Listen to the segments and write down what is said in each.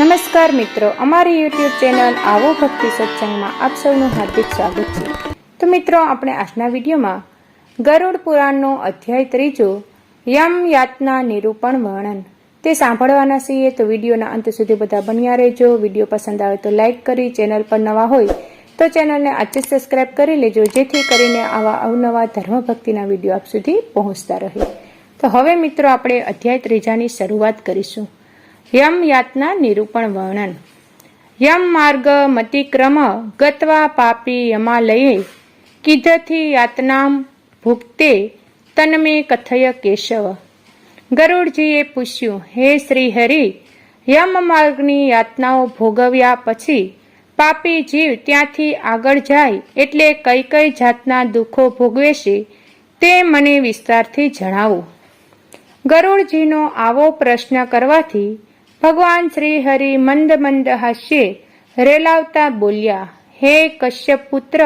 નમસ્કાર મિત્રો, અમારી યુટ્યુબ ચેનલ આવો ભક્તિ સત્સંગમાં આપ સૌનું હાર્દિક સ્વાગત છે. તો મિત્રો, આપણે આજના વિડીયોમાં ગરુડ પુરાણનો અધ્યાય ત્રીજો, યમ યાતના નિરૂપણ વર્ણન. તે સાંભળવાના છીએ તો વિડીયોના અંત સુધી બધા બન્યા રહેજો. વીડિયો પસંદ આવે તો લાઇક કરી, ચેનલ પર નવા હોય તો ચેનલને આજે સબસ્ક્રાઇબ કરી લેજો, જેથી કરીને આવા અવનવા ધર્મ ભક્તિના વીડિયો આપ સુધી પહોંચતા રહે. તો હવે મિત્રો, આપણે અધ્યાય ત્રીજાની શરૂઆત કરીશું. યમ યાતના નિરૂપણ વર્ણન. યમ માર્ગ મતિક્રમ ગત્વા પાપી યમાલયે. કીધથી યાતનામ ભુક્તે તન્મે કથય કેશવ. ગરુડજીએ પૂછ્યું, હે શ્રી હરિ યમ માર્ગની યાતનાઓ ભોગવ્યા પછી પાપી જીવ ત્યાંથી આગળ જાય એટલે કઈ કઈ જાતના દુઃખો ભોગવે છે તે મને વિસ્તારથી જણાવો. ગરુડજીનો આવો પ્રશ્ન કરવાથી ભગવાન શ્રી હરિ મંદ મંદ હાસ્યે રેલાવતા બોલ્યા, હે કશ્યપ પુત્ર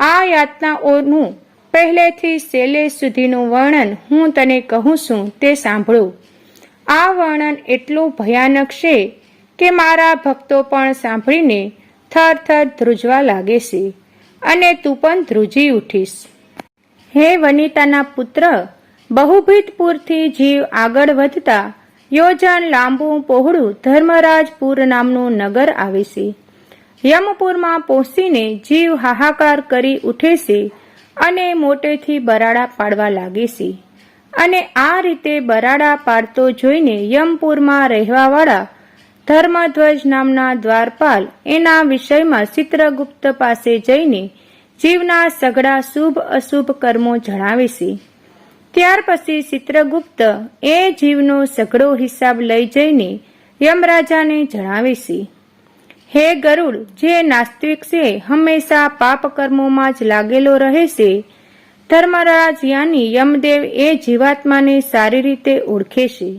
આ યાતનાઓનું પહેલેથી સેલે સુધીનું વર્ણન હું તને કહું છું, તે સાંભળો. આ વર્ણન એટલું ભયાનક છે કે મારા ભક્તો પણ સાંભળીને થર થર ધ્રુજવા લાગે છે અને તું પણ ધ્રુજી ઉઠીશ. હે વનિતાના પુત્ર, બહુભીતપુરથી જીવ આગળ વધતા યોજન લાંબુ પહોળું ધર્મરાજપુર નામનું નગર આવે છે યમપુરમાં પહોંચીને જીવ હાહાકાર કરી ઉઠે છે અને મોટેથી બરાડા પાડવા લાગે છે અને આ રીતે બરાડા પાડતો જોઈને યમપુરમાં રહેવાવાળા ધર્મધ્વજ નામના દ્વારપાલ એના વિષયમાં ચિત્રગુપ્ત પાસે જઈને જીવના સઘળા શુભ અશુભ કર્મો જણાવે છે ત્યાર પછી ચિત્રગુપ્ત એ જીવનો સઘળો હિસાબ લઈ જઈને યમરાજાને જણાવે છે, હે ગરુડ, જે નાસ્તિક છે, હંમેશા પાપ કર્મોમાં જ લાગેલો રહે છે. ધર્મરાજ યાની યમદેવ એ જીવાત્માને સારી રીતે ઓળખે છે.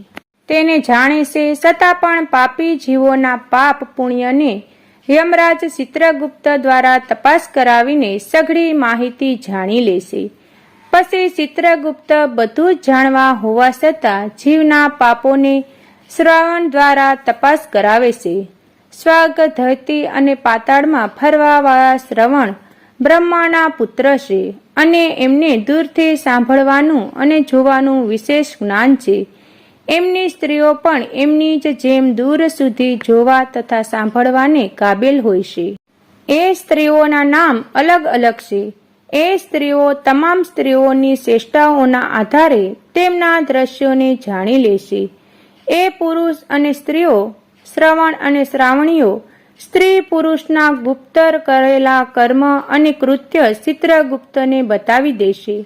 તેને જાણે છે છતાં પણ પાપી જીવોના પાપ પુણ્યને યમરાજ ચિત્રગુપ્ત દ્વારા તપાસ કરાવીને સઘળી માહિતી જાણી લેશે પછી ચિત્રગુપ્ત બધું જ જાણવા હોવા છતાં જીવના પાપોને શ્રવણ દ્વારા તપાસ કરાવે છે. સ્વર્ગ ધરતી અને પાતાળમાં ફરવાવાળા શ્રવણ બ્રહ્માના પુત્ર છે અને એમને દૂરથી સાંભળવાનું અને જોવાનું વિશેષ જ્ઞાન છે. એમની સ્ત્રીઓ પણ એમની જ જેમ દૂર સુધી જોવા તથા સાંભળવાને કાબેલ હોય છે. એ સ્ત્રીઓના નામ અલગ અલગ છે. એ સ્ત્રીઓ તમામ સ્ત્રીઓની શ્રેષ્ઠતાઓના આધારે તેમના દ્રશ્યોને જાણી લેશે. એ પુરુષ અને સ્ત્રીઓ, શ્રવણ અને શ્રાવણીઓ, સ્ત્રી પુરુષના ગુપ્તર કરેલા કર્મ અને કૃત્ય ચિત્રગુપ્તને બતાવી દેશે.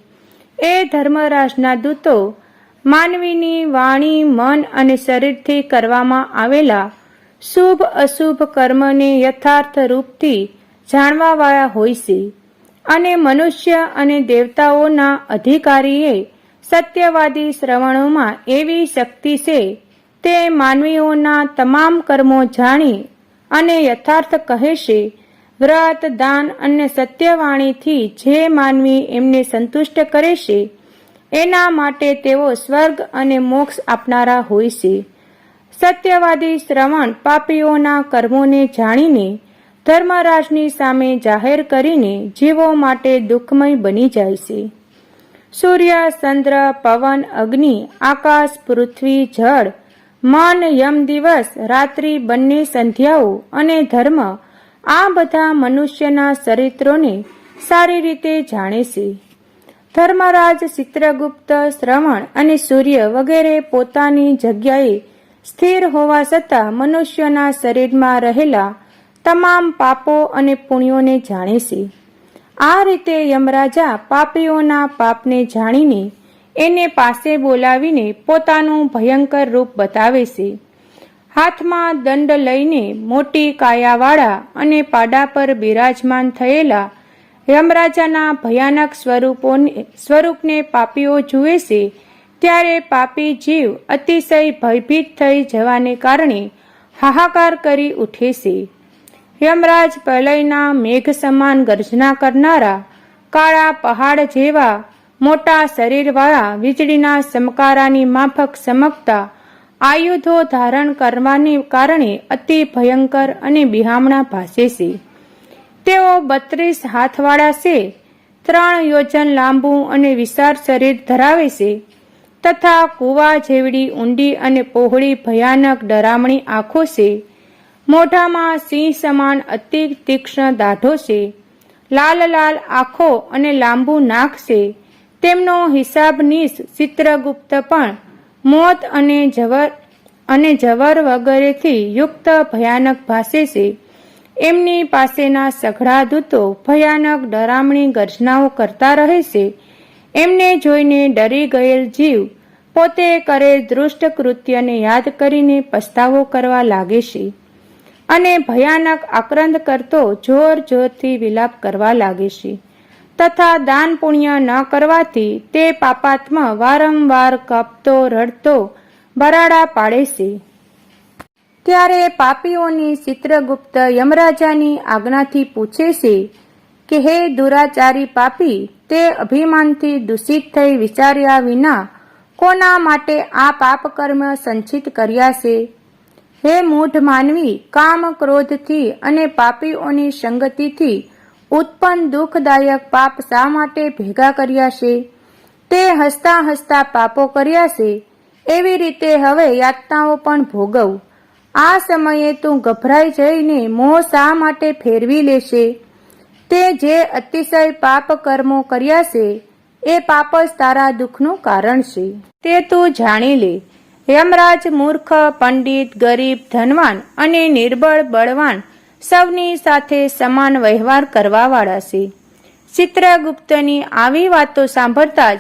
એ ધર્મરાજના દૂતો, માનવીની વાણી, મન અને શરીરથી કરવામાં આવેલા શુભ અશુભ કર્મને યથાર્થ રૂપથી જાણવાવાળા હોય છે. અને મનુષ્ય અને દેવતાઓના અધિકારીએ સત્યવાદી શ્રવણોમાં એવી શક્તિ છે, તે માનવીઓના તમામ કર્મો જાણી અને યથાર્થ કહે છે, વ્રત, દાન અને સત્યવાણીથી જે માનવી એમને સંતુષ્ટ કરે છે, એના માટે તેઓ સ્વર્ગ અને મોક્ષ આપનારા હોય છે. સત્યવાદી શ્રવણ પાપીઓના કર્મોને જાણીને ધર્મરાજની સામે જાહેર કરીને જીવો માટે દુઃખમય બની જાય છે. સૂર્ય, ચંદ્ર, પવન, અગ્નિ, આકાશ, પૃથ્વી, જળ, મન, યમ દિવસ, રાત્રિ, બંને સંધ્યાઓ અને ધર્મ આ બધા મનુષ્યના ચરિત્રોને સારી રીતે જાણે છે. ધર્મરાજ ચિત્રગુપ્ત, શ્રવણ અને સૂર્ય વગેરે પોતાની જગ્યાએ સ્થિર હોવા છતાં મનુષ્યના શરીરમાં રહેલા તમામ પાપો અને પુણ્યોને જાણે છે. આ રીતે યમરાજા પાપીઓના પાપને જાણીને એને પાસે બોલાવીને પોતાનું ભયંકર રૂપ બતાવે છે. હાથમાં દંડ લઈને મોટી કાયાવાળા અને પાડા પર બિરાજમાન થયેલા યમરાજાના ભયાનક સ્વરૂપોને, સ્વરૂપને પાપીઓ જુએ છે, ત્યારે પાપી જીવ અતિશય ભયભીત થઈ જવાને કારણે હાહાકાર કરી ઉઠે છે. યમરાજ પ્રલયના મેઘ સમાન ગર્જના કરનારા, કાળા પહાડ જેવા મોટા શરીરવાળા વીજળીના ચમકારાની માફક ચમકતા આયુધો ધારણ કરવાને કારણે અતિ ભયંકર અને બિહામણા ભાસે છે. તેઓ બત્રીસ હાથવાળા છે, ત્રણ યોજન લાંબુ અને વિશાળ શરીર ધરાવે છે, તથા કુવા જેવડી ઊંડી અને પહોળી ભયાનક ડરામણી આંખો છે. મોઢામાં સિંહ સમાન અતિ તીક્ષ્ણ દાઢો છે. લાલ લાલ આંખો અને લાંબુ નાક છે. તેમનો હિસાબનીશ ચિત્રગુપ્ત પણ મોત અને જવર અને જવર વગેરેથી યુક્ત ભયાનક ભાષે છે. એમની પાસેના સઘળા દૂતો ભયાનક ડરામણી ગર્જનાઓ કરતા રહે છે. એમને જોઈને ડરી ગયેલ જીવ પોતે કરેલ દૃષ્ટ કૃત્યને યાદ કરીને પસ્તાવો કરવા લાગે છે. અને ભયાનક આક્રંદ કરતો જોર જોરથી વિલાપ કરવા લાગે છે તથા દાન પુણ્ય ન કરવાથી તે પાપાત્મા વારંવાર કપતો, રડતો, બરાડા પાડે છે ત્યારે પાપીઓની ચિત્રગુપ્ત યમરાજાની આજ્ઞાથી પૂછે છે કે, હે દુરાચારી પાપી, તે અભિમાનથી દૂષિત થઈ વિચાર્યા વિના કોના માટે આ પાપ કર્મ સંચિત કર્યા છે? હે મૂઢ માનવી, કામ ક્રોધથી અને પાપીઓની સંગતિથી ઉત્પન્ન દુઃખદાયક પાપ શા માટે ભેગા કર્યા છે? તે હસતા હસતા પાપો કર્યા છે. એવી રીતે હવે યાતનાઓ પણ ભોગવ. આ સમયે તું ગભરાઈ જઈને મોહ શા માટે ફેરવી લેશે? તે જે અતિશય પાપ કર્મો કર્યા છે, એ પાપ જ તારા દુઃખનું કારણ છે. તે તું જાણી લે. યમરાજ મૂર્ખ, પંડિત, ગરીબ, ધનવાન અને નિર્બળ, બળવાન સૌની સાથે સમાન વ્યવહાર કરવાવાળા છે. ચિત્રગુપ્તની આવી વાતો સાંભળતા જ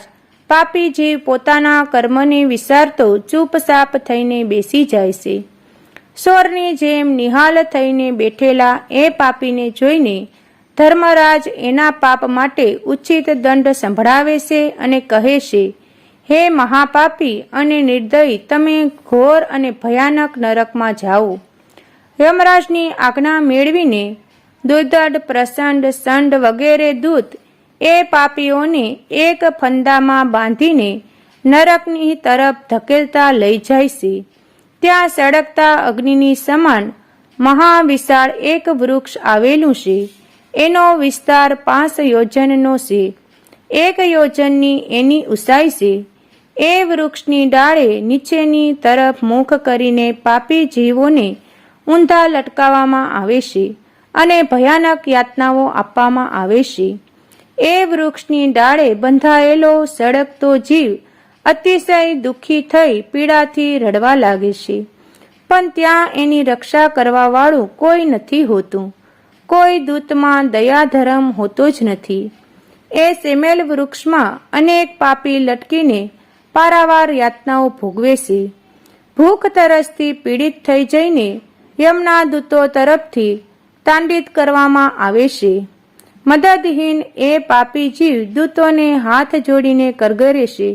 પાપી જીવ પોતાના કર્મને વિસારતો ચૂપચાપ થઈને બેસી જાય છે. સોરની જેમ નિહાલ થઈને બેઠેલા એ પાપીને જોઈને ધર્મરાજ એના પાપ માટે ઉચિત દંડ સંભળાવે છે અને કહે છે હે મહાપાપી અને નિર્દયી, તમે ઘોર અને ભયાનક નરકમાં જાઓ. યમરાજની આજ્ઞા મેળવીને દુર્દડ પ્રસંડ, સંડ વગેરે દૂત એ પાપીઓને એક ફંદામાં બાંધીને નરકની તરફ ધકેલતા લઈ જાય છે. ત્યાં સળગતા અગ્નિની સમાન મહાવિશાળ એક વૃક્ષ આવેલું છે. એનો વિસ્તાર પાંચ યોજનનો છે. એક યોજનની એની ઉસાઈ છે. એ વૃક્ષની ડાળે નીચેની તરફ મુખ કરીને પાપી જીવોને ઊંધા લટકાવવામાં આવે છે અને ભયાનક યાતનાઓ આપવામાં આવે છે. એ વૃક્ષની ડાળે બંધાયેલો સળગતો જીવ અતિશય દુઃખી થઈ પીડાથી રડવા લાગે છે. પણ ત્યાં એની રક્ષા કરવા વાળું કોઈ નથી હોતું. કોઈ દૂતમાં દયાધર્મ હોતો જ નથી. એ સેમેલ વૃક્ષમાં અનેક પાપી લટકીને પારાવાર યાતનાઓ ભોગવે છે ભૂખ તરસથી પીડિત થઈ જઈને યમના દૂતો તરફથી તાંડિત કરવામાં આવે છે મદદહીન એ પાપી જીવ દૂતોને હાથ જોડીને કરગરે છે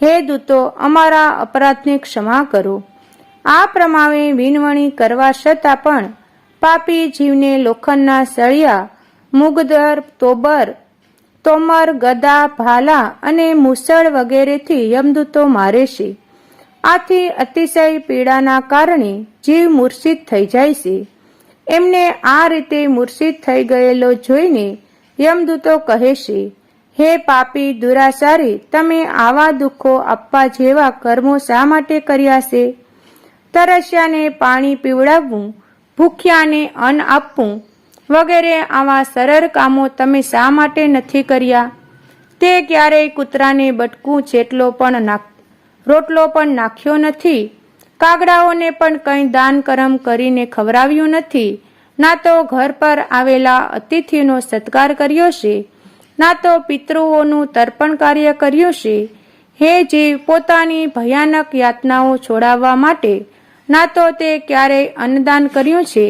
હે દૂતો, અમારા અપરાધને ક્ષમા કરો. આ પ્રમાણે વિનવણી કરવા છતાં પણ પાપી જીવને લોખંડના સળિયા મુગદર તોબર તોમર, ગદા, ભાલા અને મુસળ વગેરેથી યમદૂતો મારે છે. આથી અતિશય પીડાના કારણે જીવ મૂર્છિત થઈ જાય છે. એમને આ રીતે મૂર્છિત થઈ ગયેલો જોઈને યમદૂતો કહે છે, હે પાપી દુરાચારી, તમે આવા દુઃખો આપવા જેવા કર્મો શા માટે કર્યા છે? તરસ્યાને પાણી પીવડાવવું, ભૂખ્યાને અન્ન આપવું વગેરે આવા સરળ કામો તમે શા માટે નથી કર્યા? તે ક્યારેય કૂતરાને બટકું જેટલો પણ નાખ, રોટલો પણ નાખ્યો નથી. કાગડાઓને પણ કંઈ દાન કરમ કરીને ખવડાવ્યું નથી. ના તો ઘર પર આવેલા અતિથિનો સત્કાર કર્યો છે. ના તો પિતૃઓનું તર્પણ કાર્ય કર્યું છે. હે જીવ પોતાની ભયાનક યાતનાઓ છોડાવવા માટે, ના તો તે ક્યારેય અન્નદાન કર્યું છે.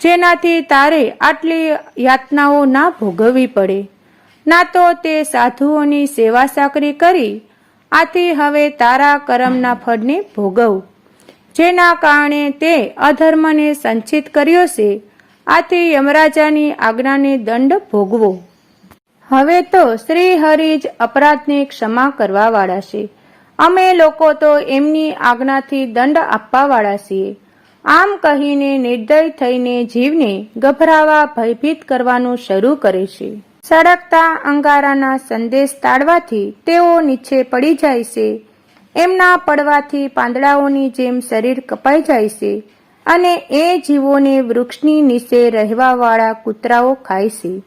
જેનાથી તારે આટલી યાતનાઓ ના ભોગવવી પડે. ના તો તે સાધુઓની સેવા સાકરી કરી, આથી હવે તારા કરમના ફળને ભોગવ. જેના કારણે તે અધર્મને સંચિત કર્યો છે, આથી યમરાજાની આજ્ઞાને દંડ ભોગવો. હવે તો શ્રી હરિ જ અપરાધને ક્ષમા કરવા વાળા છે. અમે લોકો તો એમની આજ્ઞાથી દંડ આપવાવાળા છીએ. આમ કહીને નિર્દય થઈને જીવને ગભરાવા, ભયભીત કરવાનું શરૂ કરે છે. સળગતા અંગારાના સંદેશ તાળવાથી તેઓ નીચે પડી જાય છે. એમના પડવાથી પાંદડાઓની જેમ શરીર કપાઈ જાય છે અને એ જીવોને વૃક્ષની નીચે રહેવાવાળા કૂતરાઓ ખાય છે.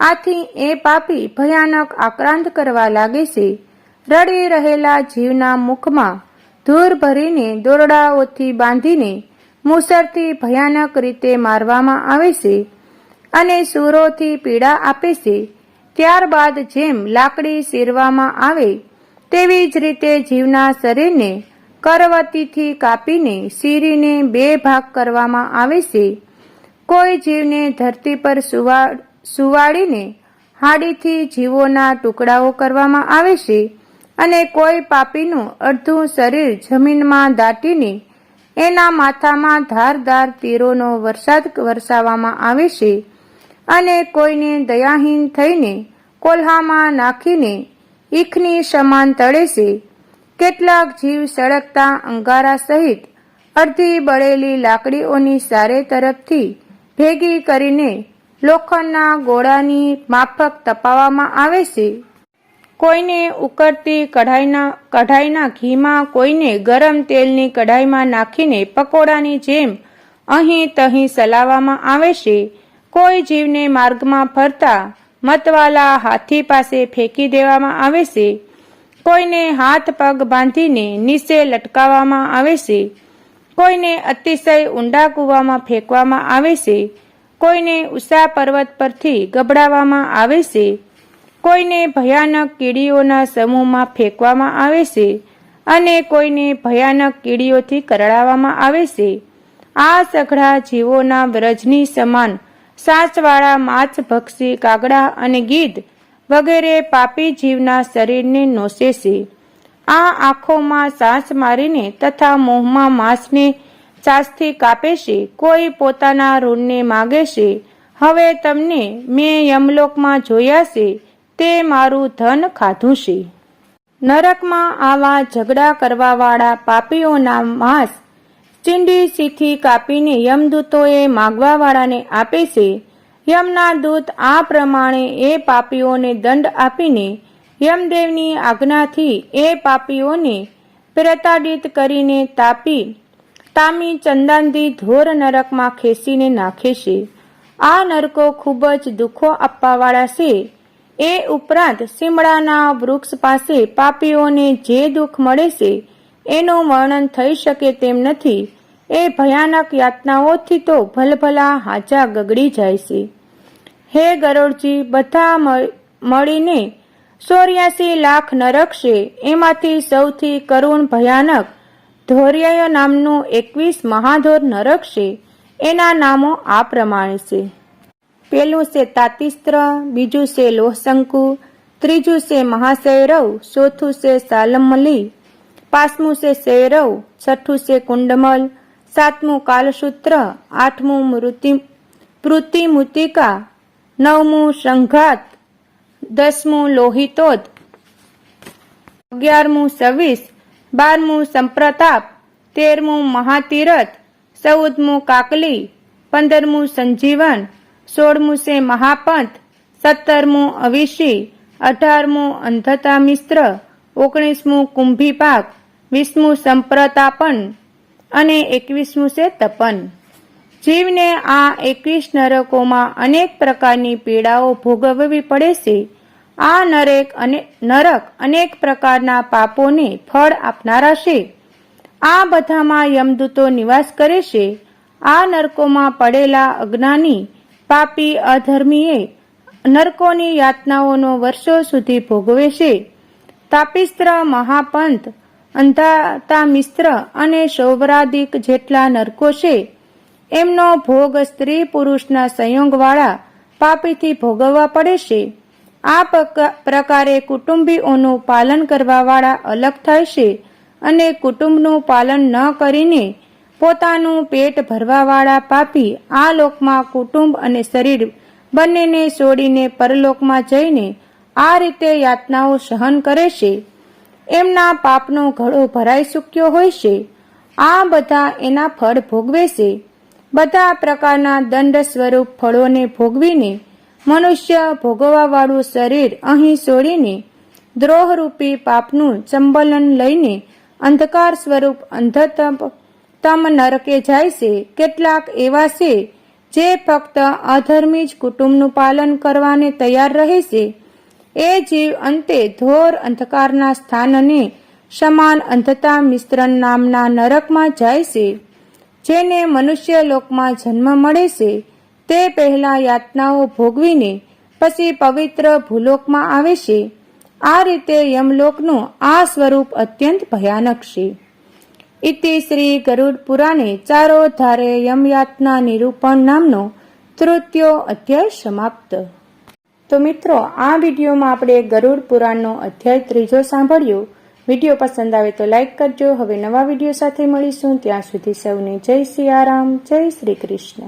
આથી એ પાપી ભયાનક આક્રાંત કરવા લાગે છે. રડી રહેલા જીવના મુખમાં ધૂર ભરીને દોરડાઓથી બાંધીને મુસરથી ભયાનક રીતે મારવામાં આવે છે અને સૂરોથી પીડા આપે છે. ત્યારબાદ જેમ લાકડી શીરવામાં આવે, તેવી જ રીતે જીવના શરીરને કરવતીથી કાપીને શીરીને બે ભાગ કરવામાં આવે છે. કોઈ જીવને ધરતી પર સુવા સુવાડીને હાડીથી જીવોના ટુકડાઓ કરવામાં આવે છે અને કોઈ પાપીનું અડધું શરીર જમીનમાં દાટીને એના માથામાં ધારદાર તીરોનો વરસાદ વરસાવવામાં આવે છે અને કોઈને દયાહીન થઈને કોલ્હામાં નાખીને ઈખની સમાન તળે છે. કેટલાક જીવ સળગતા અંગારા સહિત અડધી બળેલી લાકડીઓની સારે તરફથી ભેગી કરીને લોખંડના ગોળાની માફક તપાવવામાં આવે છે. કોઈને ઉકળતી કઢાઈના કઢાઈના ઘીમાં કોઈને ગરમ તેલની કઢાઈમાં નાખીને પકોડાની જેમ અહીં તહીં સલાવવામાં આવે છે. કોઈ જીવને માર્ગમાં ફરતા મતવાલા હાથી પાસે ફેંકી દેવામાં આવે છે. કોઈને હાથ પગ બાંધીને નીચે લટકાવવામાં આવે છે. કોઈને અતિશય ઊંડા કૂવામાં ફેંકવામાં આવે છે. કોઈને ઉષા પર્વત પરથી ગબડાવવામાં આવે છે. કોઈને ભયાનક કીડીઓના સમૂહમાં ફેંકવામાં આવે છે અને કોઈને ભયાનક કીડીઓથી કરડાવવામાં આવે છે. આ સઘળા જીવોના વ્રજની સમાન સાચવાળા માછ ભક્ષી, કાગડા અને ગીધ વગેરે પાપી જીવના શરીરને નોશે છે. આ આંખોમાં સાસ મારીને તથા મોંમાં માંસને ચાસથી કાપે છે. કોઈ પોતાના ઋણને માગે છે. હવે તમને મેં યમલોકમાં જોયા છે. તે મારું ધન ખાધું છે નરકમાં આવા ઝઘડા કરવાવાળા પાપીઓના માંસ ચીંડી સીથી કાપીને યમદૂતોએ માગવાવાળાને આપે છે. યમના દૂત આ પ્રમાણે એ પાપીઓને દંડ આપીને યમદેવની આજ્ઞાથી એ પાપીઓને પ્રતાડિત કરીને તાપી, તામી ચંદાંદી ધોર નરકમાં ખેંચીને નાખે છે. આ નરકો ખૂબ જ દુઃખો આપવાવાળા છે. એ ઉપરાંત સીમડાના વૃક્ષ પાસે પાપીઓને જે દુઃખ મળે છે, એનું વર્ણન થઈ શકે તેમ નથી. એ ભયાનક યાતનાઓથી તો ભલભલા હાજા ગગડી જાય છે. હે ગરોડજી, બધા મળીને ચોર્યાસી લાખ નરક એમાંથી સૌથી કરુણ ભયાનક ધોર્ય નામનું એકવીસ મહાધોર નરક એના નામો આ પ્રમાણે છે. પેલું છે તાતિસ્ત્ર બીજું છે લોહશંકુ ત્રીજું છે મહાશૈરવ ચોથું છે સાલમલી પાંચમું છે શૈરવ છઠ્ઠું છે કુંડમલ સાતમું કાલસૂત્ર આઠમું મૃતિ પૃતિમુતિકા નવમું સંઘાત દસમું લોહિતોદ અગિયારમું સવીસ બારમું સંપ્રતાપ તેરમું મહાતીરથ ચૌદમું કાકલી પંદરમું સંજીવન સોળમું છે મહાપંથ, સત્તરમું અવિશી, અઢારમું અંધતા મિશ્ર ઓગણીસમું કુંભીપાક, વીસમું સંપ્રતાપન અને એકવીસમું છે તપન. જીવને આ એકવીસ નરકોમાં અનેક પ્રકારની પીડાઓ ભોગવવી પડે છે. આ નરેક અને નરક અનેક પ્રકારના પાપોને ફળ આપનારા છે. આ બધામાં યમદૂતો નિવાસ કરે છે. આ નરકોમાં પડેલા અજ્ઞાની પાપી અધર્મીએ નરકોની યાતનાઓનો વર્ષો સુધી ભોગવે છે. તાપિસ્ત્ર મહાપંથ અંધાતા મિશ્ર અને સૌવરાદિક જેટલા નરકો છે, એમનો ભોગ સ્ત્રી પુરુષના સંયોગવાળા પાપીથી ભોગવવા પડે છે. આ પ્રકારે કુટુંબીઓનું પાલન કરવાવાળા અલગ થાય છે અને કુટુંબનું પાલન ન કરીને પોતાનું પેટ ભરવાવાળા પાપી આ લોકમાં કુટુંબ અને શરીર બંનેને છોડીને પરલોકમાં જઈને આ રીતે યાતનાઓ સહન કરે છે. એમના પાપનો ઘડો ભરાઈ ચૂક્યો હોય છે. આ બધા એના ફળ ભોગવે છે. બધા પ્રકારના દંડ સ્વરૂપ ફળોને ભોગવીને મનુષ્ય ભોગવવાવાળું શરીર અહીં છોડીને દ્રોહરૂપી પાપનું ચંબલન લઈને અંધકાર સ્વરૂપ અંધતમ તમ નરકે જાય છે કેટલાક એવા છે જે ફક્ત અધર્મી જ કુટુંબનું પાલન કરવાને તૈયાર રહે છે. એ જીવ અંતે ઘોર અંધકારના સ્થાનને સમાન અંધતા મિશ્રણ નામના નરકમાં જાય છે. જેને મનુષ્ય લોકમાં જન્મ મળે છે, તે પહેલા યાતનાઓ ભોગવીને પછી પવિત્ર ભૂલોકમાં આવે છે. આ રીતે યમલોકનું આ સ્વરૂપ અત્યંત ભયાનક છે. ઇતિ શ્રી ગરુડ પુરાણે ચારો ધારે યમયાતના નિરૂપણ નામનો તૃતીયો અધ્યાય સમાપ્ત. તો મિત્રો, આ વિડીયોમાં આપણે ગરુડ પુરાણનો અધ્યાય ત્રીજો સાંભળ્યો. વીડિયો પસંદ આવે તો લાઇક કરજો. હવે નવા વીડિયો સાથે મળીશું. ત્યાં સુધી સૌને જય સિયારામ જય શ્રી કૃષ્ણ.